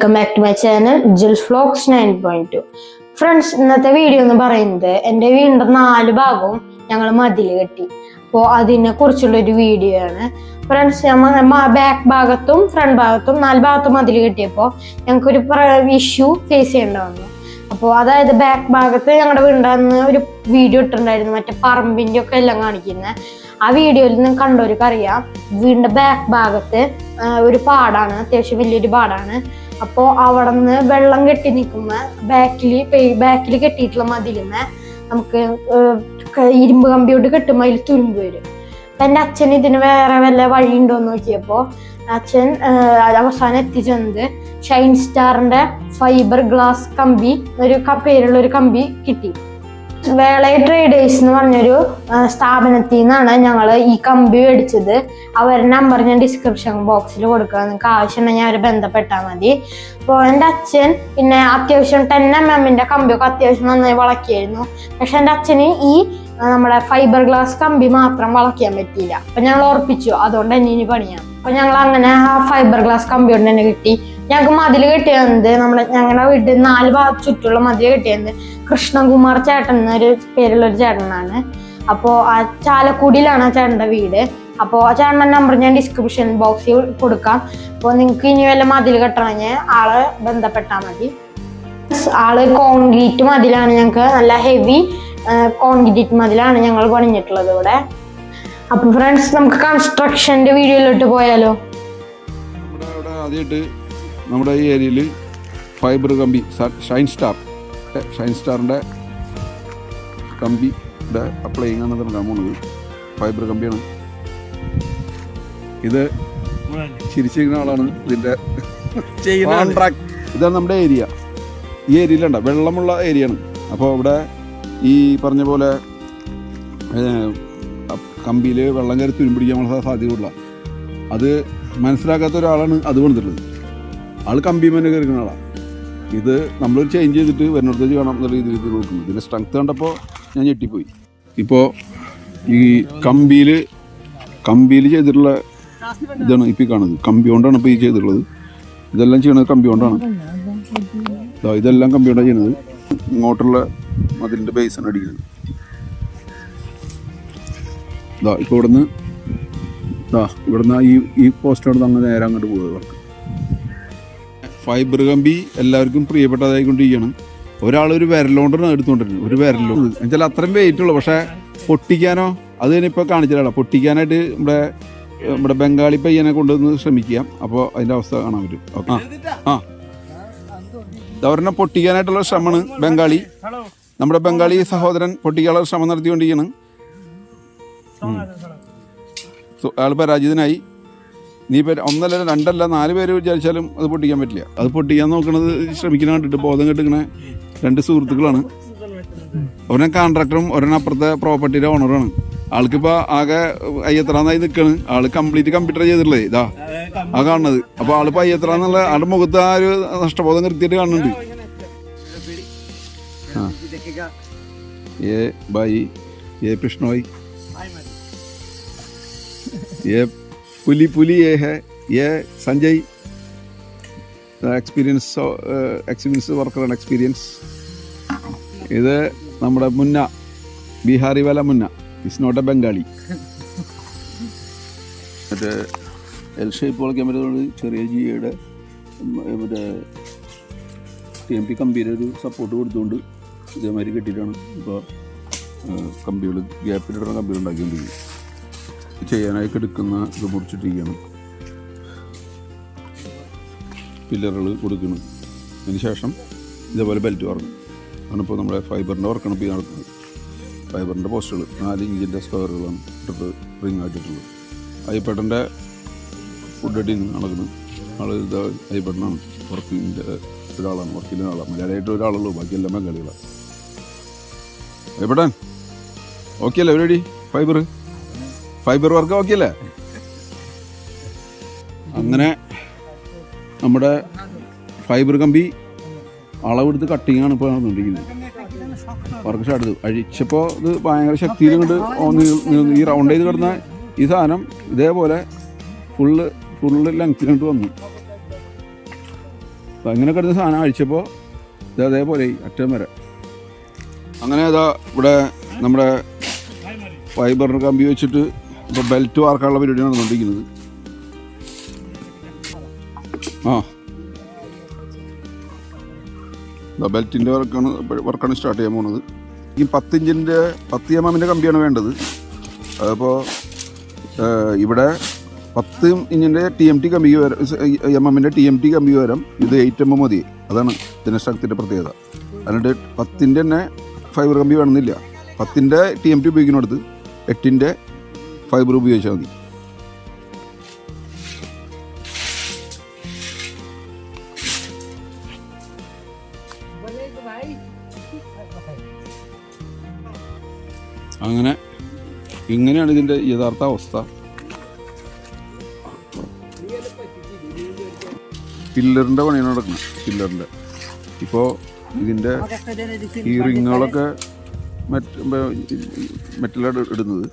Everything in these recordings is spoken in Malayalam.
Welcome back to my channel Jal vlogs nine point two friends ഇന്നത്തെ വീഡിയോ എന്ന് പറയുന്നത് എന്റെ വീടിന്റെ നാല് ഭാഗവും ഞങ്ങൾ മതിൽ കെട്ടി. അപ്പോൾ അതിനെ കുറിച്ചുള്ള ഒരു വീഡിയോ ആണ്. ഫ്രണ്ട്സ് നമ്മൾ ബാക്ക് ഭാഗത്തും ഫ്രണ്ട് ഭാഗത്തും നാല് ഭാഗത്തും മതിൽ കെട്ടിയപ്പോൾ ഞങ്ങൾക്കൊരു ഇഷ്യൂ ഫേസ് ചെയ്യേണ്ട വന്നു അപ്പോൾ അതായത് ബാക്ക് ഭാഗത്ത് ഞങ്ങളുടെ അന്ന് ഒരു വീഡിയോ ഇട്ടിട്ടുണ്ടായിരുന്നു. മറ്റേ പറമ്പിന്റെ ഒക്കെ എല്ലാം കാണിക്കുന്നത്. ആ വീഡിയോയിൽ നിന്ന് കണ്ടവർക്ക് അറിയാം വീടിന്റെ ബാക്ക് ഭാഗത്ത് ഒരു പാടാണ്. അത്യാവശ്യം വലിയൊരു പാടാണ്. അപ്പോൾ അവിടെ വെള്ളം കെട്ടി നിൽക്കുന്ന ബാക്കിൽ ബാക്കിൽ കെട്ടിയിട്ടുള്ള മതിലിന്ന് നമുക്ക് ഇരുമ്പ് കമ്പിയോട്ട് കെട്ടുമ്പോൾ അതിൽ തുരുമ്പ് വരും. അപ്പം എന്റെ അച്ഛൻ ഇതിന് വേറെ വല്ല വഴിയുണ്ടോ എന്ന് നോക്കിയപ്പോൾ അച്ഛൻ അവസാനം എത്തിച്ചെന്നത് ഷൈൻ സ്റ്റാറിന്റെ ഫൈബർ ഗ്ലാസ് കമ്പി ഒരു പേരുള്ള ഒരു കമ്പി കിട്ടി. വേളയ ട്രേഡേഴ്സ് എന്ന് പറഞ്ഞൊരു സ്ഥാപനത്തിൽ നിന്നാണ് ഞങ്ങൾ ഈ കമ്പി മേടിച്ചത്. അവരുടെ നമ്പർ ഞാൻ ഡിസ്ക്രിപ്ഷൻ ബോക്സിൽ കൊടുക്കുക നിങ്ങൾക്ക് ആവശ്യമുണ്ടെങ്കിൽ അവരെ ബന്ധപ്പെട്ടാൽ മതി. അപ്പോൾ എന്റെ അച്ഛൻ പിന്നെ അത്യാവശ്യം ടെൻ എം എമ്മിന്റെ കമ്പിയൊക്കെ അത്യാവശ്യം നന്നായി വളക്കിയായിരുന്നു പക്ഷെ എന്റെ അച്ഛന് ഈ നമ്മുടെ ഫൈബർ ഗ്ലാസ് കമ്പി മാത്രം വളയ്ക്കാൻ പറ്റിയില്ല. അപ്പം ഞങ്ങൾ ഉറപ്പിച്ചു. അതുകൊണ്ട് തന്നെ ഇനി പണിയാം. അപ്പം ഞങ്ങൾ അങ്ങനെ ആ ഫൈബർ ഗ്ലാസ് കമ്പി കൊണ്ട് തന്നെ കിട്ടി. ഞങ്ങൾക്ക് മതിൽ കെട്ടിയത് നമ്മുടെ ഞങ്ങളുടെ വീട്ടിൽ നാല് ഭാഗത്ത് ചുറ്റുള്ള മതിൽ കെട്ടിയത് കൃഷ്ണകുമാർ ചേട്ടൻ എന്നൊരു പേരുള്ള ഒരു ചേട്ടനാണ്. അപ്പോൾ ആ ചാലക്കുടിയിലാണ് ആ ചേട്ടന്റെ വീട്. അപ്പോൾ ആ ചേട്ടന്റെ നമ്പർ ഞാൻ ഡിസ്ക്രിപ്ഷൻ ബോക്സിൽ കൊടുക്കാം. അപ്പോൾ നിങ്ങൾക്ക് ഇനി വല്ല മതിൽ കെട്ടണമെങ്കിൽ ആളെ ബന്ധപ്പെട്ടാൽ മതി. ആൾ കോൺക്രീറ്റ് മതിലാണ് ഞങ്ങൾക്ക് നല്ല ഹെവി കോൺക്രീറ്റ് മതിലാണ് ഞങ്ങൾ പണിഞ്ഞിട്ടുള്ളത് ഇവിടെ. അപ്പൊ ഫ്രണ്ട്സ് നമുക്ക് കൺസ്ട്രക്ഷന്റെ വീഡിയോയിലോട്ട് പോയാലോ? നമ്മുടെ ഈ ഏരിയയിൽ ഫൈബർ കമ്പി ഷൈൻ സ്റ്റാർ ഷൈൻ സ്റ്റാറിന്റെ കമ്പിയുടെ അപ്ലൈയിങ് തുടങ്ങാൻ പോകുന്നത് ഫൈബർ കമ്പിയാണ്. ഇത് ചിരിച്ചിരിക്കുന്ന ആളാണ് ഇതിന്റെ കോൺട്രാക്ട് ഇതാണ് നമ്മുടെ ഏരിയ. ഈ ഏരിയയിലുണ്ട വെള്ളമുള്ള ഏരിയയാണ്. അപ്പോൾ ഇവിടെ ഈ പറഞ്ഞ പോലെ കമ്പിയിൽ വെള്ളം കയറി തുരുമ്പിടിക്കാനുള്ള സാധ്യതയുള്ള അത് മനസ്സിലാക്കാത്ത ഒരാളാണ് അത് കൊണ്ടിട്ടുള്ളത് ആൾ കമ്പിമേനെ കയറിക്കുന്ന ആളാണ് ഇത് നമ്മളൊരു ചേഞ്ച് ചെയ്തിട്ട് വരുന്നിടത്തേക്ക് കാണാം എന്നുള്ള രീതിയിൽ ഇത് നോക്കുന്നു ഇതിന്റെ സ്ട്രെങ്ത് കണ്ടപ്പോൾ ഞാൻ ഞെട്ടിപ്പോയി. ഇപ്പോൾ ഈ കമ്പിയിൽ കമ്പിയിൽ ചെയ്തിട്ടുള്ള ഇതാണ് ഇപ്പോൾ കാണുന്നത്. കമ്പി കൊണ്ടാണ് ഇപ്പോൾ ഈ ചെയ്തിട്ടുള്ളത്. ഇതെല്ലാം ചെയ്യണത് കമ്പി കൊണ്ടാണ് ഇതെല്ലാം കമ്പി കൊണ്ടാണ് ചെയ്യുന്നത് ഇങ്ങോട്ടുള്ള മതിലിന്റെ ബേസാണ് അടിക്കുന്നത്. ഇതാ ഇപ്പോൾ ഇവിടുന്ന് ദാ ഇവിടുന്ന് ഈ ഈ പോസ്റ്റ് അവിടെ അങ്ങ് നേരെ അങ്ങോട്ട് വർക്ക് ഫൈബർ കമ്പി എല്ലാവർക്കും പ്രിയപ്പെട്ടതായിക്കൊണ്ടിരിക്കുകയാണ്. ഒരാൾ ഒരു വിരലോണ്ടാണ് എടുത്തുകൊണ്ടിരുന്നത്. ഒരു വിരലോ എന്നുവെച്ചാൽ അത്രയും വെയിറ്റ് ഉള്ളു. പക്ഷേ പൊട്ടിക്കാനോ അത് തന്നെ ഇപ്പോൾ കാണിച്ചിട്ടാണ് പൊട്ടിക്കാനായിട്ട് നമ്മുടെ നമ്മുടെ ബംഗാളി പയ്യനെ കൊണ്ടുവന്ന് ശ്രമിക്കുക. അപ്പോൾ അതിന്റെ അവസ്ഥ കാണാൻ പറ്റും. ഓക്കെ. ആ. ഇതവരെന്നെ പൊട്ടിക്കാനായിട്ടുള്ള ശ്രമമാണ് ബംഗാളി. നമ്മുടെ ബംഗാളി സഹോദരൻ പൊട്ടിക്കാനുള്ള ശ്രമം നടത്തിക്കൊണ്ടിരിക്കുകയാണ്. ആൾ പരാജിതനായി. നീ ഇപ്പം ഒന്നല്ല രണ്ടല്ല നാല് പേര് വിചാരിച്ചാലും അത് പൊട്ടിക്കാൻ പറ്റില്ല. അത് പൊട്ടിക്കാൻ നോക്കണത് ശ്രമിക്കുന്ന കണ്ടിട്ട് ബോധം കെട്ടിക്കണ രണ്ട് സുഹൃത്തുക്കളാണ്. ഒരെണ്ണം കോൺട്രാക്ടറും ഒരെണ്ണം അപ്പുറത്തെ പ്രോപ്പർട്ടിയുടെ ഓണറാണ് ആൾക്കിപ്പോൾ ആകെ അയ്യത്രാന്നായി നിൽക്കണ് ആൾ കംപ്ലീറ്റ് കമ്പ്യൂട്ടർ ചെയ്തിട്ടുള്ളത് ഇതാ ആ കാണുന്നത്. അപ്പോൾ ആളിപ്പോൾ അയ്യത്രാന്നുള്ള ആളുടെ മുഖത്ത് ആ ഒരു നഷ്ടബോധം കൃത്യമായിട്ട് കാണുന്നുണ്ട്. ആ. ഏ ബായി ഏ കൃഷ്ണോയ് ये पुली पुली ये है ये संजय എക്സ്പീരിയൻസ് എക്സ്പീരിയൻസ് വർക്കറാണ് എക്സ്പീരിയൻസ് ഇത് നമ്മുടെ മുന്ന ബീഹാറി വല മുന്ന ഇസ് നോട്ട് എ ബംഗാളി മറ്റേ എൽ ഷേപ്പ് വളയ്ക്കാൻ പറ്റുന്നത് ചെറിയ ജിയുടെ മറ്റേ ടി എം പി കമ്പിയുടെ ഒരു സപ്പോർട്ട് കൊടുത്തുകൊണ്ട് ഇതേമാതിരി കെട്ടിയിട്ടാണ് ഇപ്പോൾ കമ്പികൾ ഗ്യാപ്പിലിടുന്ന കമ്പികൾ ഉണ്ടാക്കിക്കൊണ്ടിരിക്കുന്നത് ചെയ്യാനായിട്ട് എടുക്കുന്ന ഇത് മുറിച്ചിട്ട് ചെയ്യണം പില്ലറുകൾ കൊടുക്കണം അതിനുശേഷം ഇതേപോലെ ബെൽറ്റ് വറക്കും ആണ് ഇപ്പോൾ നമ്മുടെ ഫൈബറിന്റെ വർക്കാണ് ഇപ്പോൾ നടക്കുന്നത് ഫൈബറിന്റെ പോസ്റ്റുകൾ നാല് ഇഞ്ചിന്റെ സ്ക്വയറുകളാണ് ഇട്ടിട്ട് റിങ് ആയിട്ടിട്ടുള്ളത് അയ്യപ്പേട്ടന്റെ ഫുഡ് അടി നടക്കുന്നത് ആൾ ഇത് അയ്യപ്പേട്ടനാണ് വർക്കിന്റെ ഒരാളാണ്. വർക്കിന്റെ ആളാണ്. മലയാളമായിട്ട് ഒരാളുള്ളൂ. ബാക്കിയെല്ലാം ബംഗാളികളാണ് അയ്യപ്പേട്ടൻ ഓക്കെ അല്ലേ? പരിപാടി ഫൈബർ ഫൈബർ വർക്ക് ഓക്കെ അല്ലേ അങ്ങനെ നമ്മുടെ ഫൈബർ കമ്പി അളവെടുത്ത് കട്ടിങ് ആണ് ഇപ്പോൾ നടന്നുകൊണ്ടിരിക്കുന്നത്. വർക്ക് സ്റ്റാർട്ട് അഴിച്ചപ്പോൾ ഇത് ഭയങ്കര ശക്തിയിൽ കൊണ്ട് ഈ റൗണ്ട് ചെയ്ത് കിടന്ന ഈ സാധനം ഇതേപോലെ ഫുള്ള് ഫുള്ള് ലെങ്ത്തിൽ കൊണ്ട് വന്നു. അങ്ങനെ കിടന്ന സാധനം അഴിച്ചപ്പോൾ ഇത് അതേപോലെ അറ്റം വരെ. അങ്ങനെ ഇതാ ഇവിടെ നമ്മുടെ ഫൈബർ കമ്പി വെച്ചിട്ട് ഇപ്പോൾ ബെൽറ്റ് വാർക്കാനുള്ള പരിപാടിയാണ് നടന്നുകൊണ്ടിരിക്കുന്നത്. ആ. ബെൽറ്റിന്റെ വർക്കാണ് വർക്കാണ് സ്റ്റാർട്ട് ചെയ്യാൻ പോകുന്നത് ഈ പത്തിഞ്ചിന്റെ പത്ത് എം എമ്മിന്റെ കമ്പിയാണ് വേണ്ടത്. അതിപ്പോൾ ഇവിടെ പത്ത് ഇഞ്ചിന്റെ ടി എം ടി കമ്പി വരം എം എമ്മിന്റെ ടി എം ടി കമ്പി വരം ഇത് എയ്റ്റ് എം എം മതി. അതാണ് ഇതിന്റെ ശക്തിന്റെ പ്രത്യേകത. അതിന്റെ പത്തിന്റെ തന്നെ ഫൈബർ കമ്പി വേണമെന്നില്ല. പത്തിന്റെ ടി എം ടി ഉപയോഗിക്കുന്നിടത്ത് എട്ടിന്റെ ഫൈബർ ഉപയോഗിച്ചാൽ മതി. അങ്ങനെ ഇങ്ങനെയാണ് ഇതിന്റെ യഥാർത്ഥ അവസ്ഥ. പില്ലറിന്റെ പണിയാണ് നടക്കുന്നത് പില്ലറിന്റെ. ഇപ്പോൾ ഇതിന്റെ ഈ റിങ്ങുകളൊക്കെ മറ്റ് മെറ്റലാണ് ഇടുന്നത്.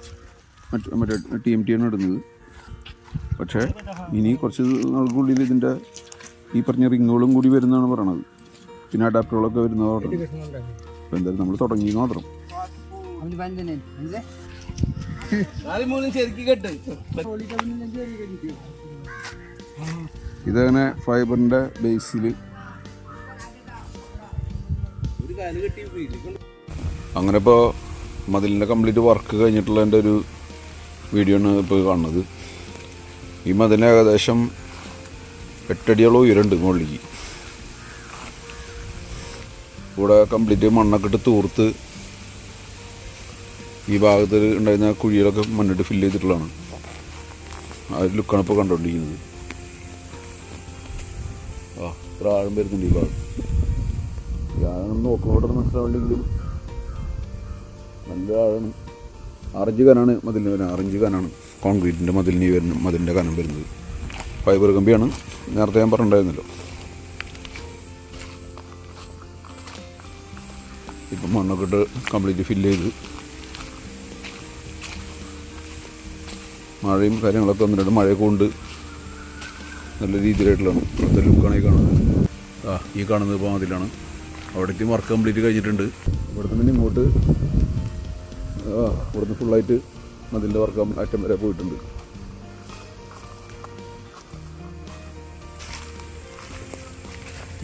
മറ്റ് മറ്റേ ടി എം ടി ആണ് ഇടുന്നത്. പക്ഷേ ഇനി കുറച്ച് നാൾക്കുള്ളിൽ ഇതിന്റെ ഈ പറഞ്ഞ റിങ്ങുകളും കൂടി വരുന്നതാണ് പറയണത്. പിന്നെ അഡാപ്റ്ററുകളൊക്കെ വരുന്നത് പറഞ്ഞത് അപ്പോൾ എന്തായാലും നമ്മൾ തുടങ്ങി മാത്രം. ഇതങ്ങനെ ഫൈബറിന്റെ ബേസിൽ അങ്ങനെ ഇപ്പോൾ മതിലിന്റെ കംപ്ലീറ്റ് വർക്ക് കഴിഞ്ഞിട്ടുള്ളതിന്റെ ഒരു വീഡിയോ ആണ് ഇപ്പോൾ കാണുന്നത്. ഈ മതിന് ഏകദേശം എട്ടടിയോളം ഉയരുണ്ട് മുകളിലേക്ക്. ഇവിടെ കംപ്ലീറ്റ് മണ്ണൊക്കെ ഇട്ട് തൂർത്ത് ഈ ഭാഗത്ത് ഉണ്ടായിരുന്ന കുഴികളൊക്കെ മണ്ണിട്ട് ഫില്ല് ചെയ്തിട്ടുള്ളതാണ്. ആ ഒരു ലുക്കാണ് ഇപ്പോൾ കണ്ടുകൊണ്ടിരിക്കുന്നത്. ആ ഇത്ര ആഴം വരുന്നുണ്ട് ഈ ഭാഗം. ഞാനൊന്ന് നോക്കുമ്പോൾ മനസ്സിലാവില്ലെങ്കിലും നല്ല ആഴാണ് ആറഞ്ച് കനാണ് മതിലിന് വരുന്നത്. ആറഞ്ച് കനാണ് കോൺക്രീറ്റിന്റെ മതിലിന് വരുന്ന മതിലിന്റെ കനം വരുന്നത്. ഫൈബർ കമ്പിയാണ്. നേരത്തെ ഞാൻ പറഞ്ഞിട്ടുണ്ടായിരുന്നല്ലോ. ഇപ്പം മണ്ണൊക്കെ ഇട്ട് കംപ്ലീറ്റ് ഫില്ല് ചെയ്ത് മഴയും കാര്യങ്ങളൊക്കെ വന്നിട്ടുണ്ട് മഴയൊക്കെ കൊണ്ട് നല്ല രീതിയിലായിട്ടുള്ളതാണ് ഇവിടുത്തെ ലുക്കാണ് ഈ കാണുന്നത്. ആ ഈ കാണുന്നത് ഇപ്പോൾ മതിലാണ്. അവിടേക്ക് വർക്ക് കംപ്ലീറ്റ് കഴിഞ്ഞിട്ടുണ്ട്. ഇവിടുത്തെ പിന്നെ ഇങ്ങോട്ട് ഇവിടുന്ന് ഫുള്ളായിട്ട് മതിലിന്റെ വർക്ക് അറ്റം വരെ പോയിട്ടുണ്ട്.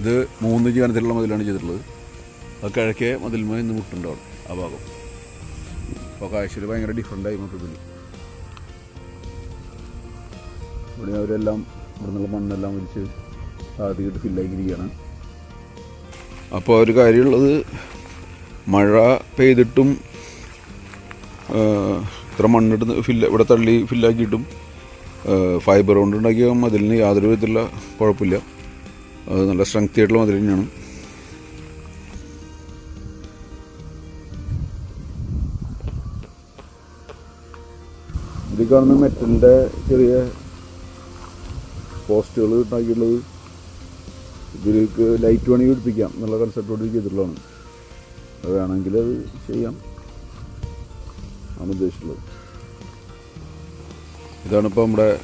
ഇത് മൂന്ന് ജീവനത്തിലുള്ള മതിലാണ് ചെയ്തിട്ടുള്ളത്. അത് കിഴക്കേ മതിലുമായി ഇന്ന് മുട്ടുണ്ട് അവിടെ ആ ഭാഗം. അപ്പോൾ കാഴ്ചയിൽ ഭയങ്കര ഡിഫറെന്റായി മൊത്തത്തിൽ. ഇവിടെ അവരെല്ലാം ഇവിടെ നിന്നുള്ള മണ്ണെല്ലാം വലിച്ച് ആദ്യമായിട്ട് ഫില്ലാക്കിയിരിക്കുകയാണ് അപ്പോൾ ഒരു കാര്യമുള്ളത് മഴ പെയ്തിട്ടും ഇത്ര മണ്ണിട്ട് ഫില്ല് ഇവിടെ തള്ളി ഫില്ലാക്കിയിട്ടും ഫൈബർ കൊണ്ട് ഉണ്ടാക്കിയ മതിലിന് യാതൊരു വിധത്തിലുള്ള കുഴപ്പമില്ല. അത് നല്ല സ്ട്രെങ്ത് ആയിട്ടുള്ള മതിൽ തന്നെയാണ്. ഇതിൽ കാണുന്ന മെറ്റലിന്റെ ചെറിയ പോസ്റ്റുകൾ ഉണ്ടാക്കിയിട്ടുള്ളത്. ഇതിലേക്ക് ലൈറ്റ് വേണമെങ്കിൽ പിടിപ്പിക്കാം. എന്നുള്ള കൺസെപ്റ്റോട് ചെയ്തിട്ടുള്ളതാണ്. അത് വേണമെങ്കിൽ അത് ചെയ്യാം. ആണ് ഉദ്ദേശിച്ചുള്ളത് ഇതാണിപ്പോൾ നമ്മുടെ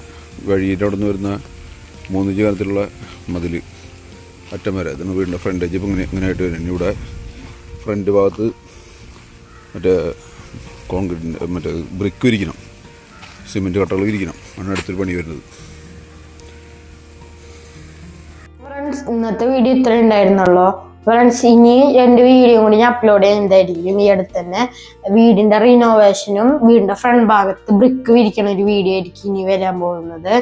വഴിയുടെ അവിടെ നിന്ന് വരുന്ന മൂന്ന് ജീവനത്തിലുള്ള മതിൽ. അറ്റം വരെ. ഇതാണ് വീടിന്റെ ഫ്രണ്ടേജ് ഇപ്പം ഇങ്ങനെ ഇങ്ങനെയായിട്ട് വരും. ഇവിടെ ഫ്രണ്ട് ഭാഗത്ത് മറ്റേ കോൺക്രീറ്റിന്റെ മറ്റേ ബ്രിക്ക് വിരിക്കണം. സിമെന്റ് കട്ടകൾ വിരിക്കണം. ആണ് അടുത്തൊരു പണി വരുന്നത്. ഇന്നത്തെ വീഡിയോ ഇത്ര ഉണ്ടായിരുന്നുള്ളൂ. ഫ്രണ്ട്സ് ഇനി രണ്ട് വീഡിയോ കൂടി ഞാൻ അപ്ലോഡ് ചെയ്യുന്നതായിരിക്കും ഈ അടുത്ത് തന്നെ വീടിന്റെ റിനോവേഷനും വീടിന്റെ ഫ്രണ്ട് ഭാഗത്ത് ബ്രിക്ക് വിരിക്കണ ഒരു വീഡിയോ ആയിരിക്കും ഇനി വരാൻ പോകുന്നത്.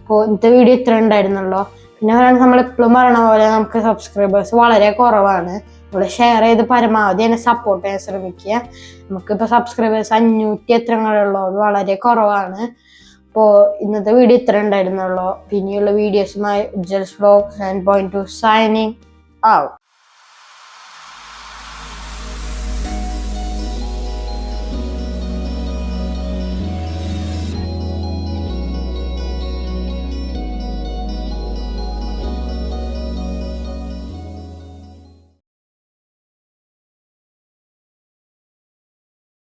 അപ്പോൾ ഇന്നത്തെ വീഡിയോ ഇത്ര ഉണ്ടായിരുന്നല്ലോ പിന്നെ നമ്മൾ എപ്പോഴും പറയണ പോലെ നമുക്ക് സബ്സ്ക്രൈബേഴ്സ് വളരെ കുറവാണ്. നമ്മൾ ഷെയർ ചെയ്ത് പരമാവധി എന്നെ സപ്പോർട്ട് ചെയ്യാൻ ശ്രമിക്കുക. നമുക്കിപ്പോൾ സബ്സ്ക്രൈബേഴ്സ് അഞ്ഞൂറ്റി എത്രങ്ങളുള്ളൂ അത് വളരെ കുറവാണ്. അപ്പോൾ ഇന്നത്തെ വീഡിയോ ഇത്ര ഉണ്ടായിരുന്നുള്ളൂ. പിന്നെയുള്ള വീഡിയോസുമായി Ujjal's blog nine point two signing out